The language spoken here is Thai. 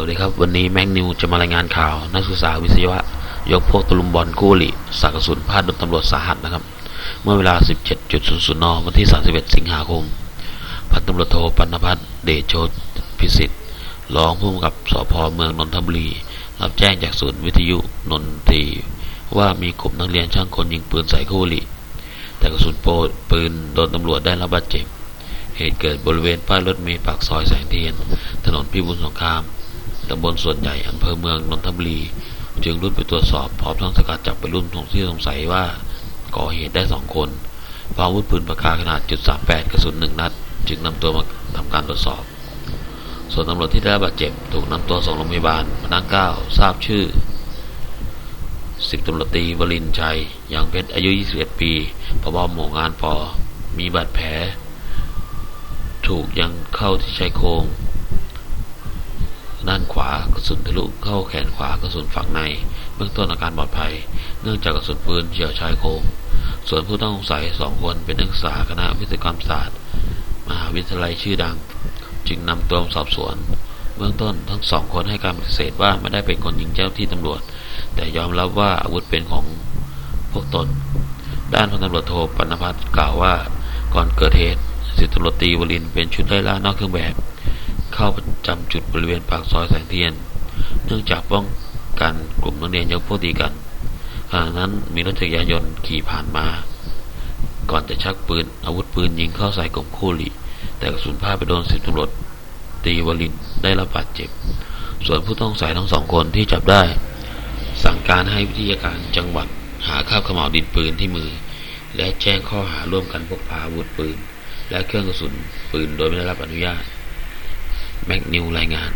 วัสดีครับวันนี้แม็กนิวจะมารายงานข่าวนักศึกษาวิศวะ ยกพวกตะลุมบอลคู่อริสากกระสุนพลาดโดนตำรวจสาหัสนะครับ เมื่อเวลา 17.00 น วันที่ 31 สิงหาคม พันตำรวจโทปัณพัฒน์เดชโชตพิสิทธิ์รองผู้กำกับสพเมืองนนทบุรี รับแจ้งจากศูนย์วิทยุนนทรีว่ามีกลุ่มนักเรียนช่างคนยิงปืนใส่คู่อริแต่กระสุนโปรปืนโดนตำรวจได้รับบาดเจ็บ เหตุเกิดบริเวณป้ายรถเมล์ปากซอยแสงเทียน ถนนพิบูลสงคราม ตำบลส่วนใหญ่อำเภอเมืองนนทบุรี จึงรุ่นไปตรวจสอบพร้อมทั้งสกัดจับไปรุ่นทงที่สงสัยว่าก่อเหตุได้สองคนพร้อมอาวุธปืนปากกาขนาดจุด38กระสุนหนึ่งนัด จึงนำตัวมาทำการตรวจสอบ ส่วนตำรวจที่ได้บาดเจ็บถูกนำตัวส่งโรงพยาบาลพนักเก้าทราบชื่อสิบตำรวจตีวรินชัยยังเพชรอายุ 21 ปีพบหมู่งานปอมีบาดแผล ถูกยังเข้าที่ชายโครง ด้านขวากระสุนทะลุเข้าแขนขวากระสุนฝังใน เบื้องต้นอาการปลอดภัย เนื่องจากกระสุนปืนเฉียวชายโครงส่วนผู้ต้องสงสัยสองคนเป็นนักศึกษาคณะวิศวกรรมศาสตร์ มหาวิทยาลัยชื่อดัง จึงนำตัวสอบสวน เบื้องต้นทั้งสองคนให้การปฏิเสธว่าไม่ได้เป็นคนยิงเจ้าที่ตำรวจ แต่ยอมรับว่าอาวุธเป็นของพวกตน ด้านพันตำรวจโทปนพัฒน์กล่าวว่า ก่อนเกิดเหตุสิบตำรวจตีวรินเป็นชุดไล่ล่านอกเครื่องแบบ เข้าประจำจุดบริเวณปากซอยแสงเทียน เนื่องจากป้องกันกลุ่มนักเรียนยกพวกตีกันขณะนั้นมีรถจักรยานยนต์ขี่ผ่านมา ก่อนจะชักปืนอาวุธปืนยิงเข้าใส่กลุ่มคู่หลีแต่กระสุนพลาดไปโดนสิบตำรวจตีวรินได้รับบาดเจ็บ ส่วนผู้ต้องสงสัยทั้งสองคนที่จับได้ สั่งการให้วิทยาการจังหวัดหาคาบขม่าวดินปืนที่มือ และแจ้งข้อหาร่วมกันพกพาอาวุธปืน และเครื่องกระสุนปืนโดยไม่ได้รับอนุญาต แม็กนิวรายงาน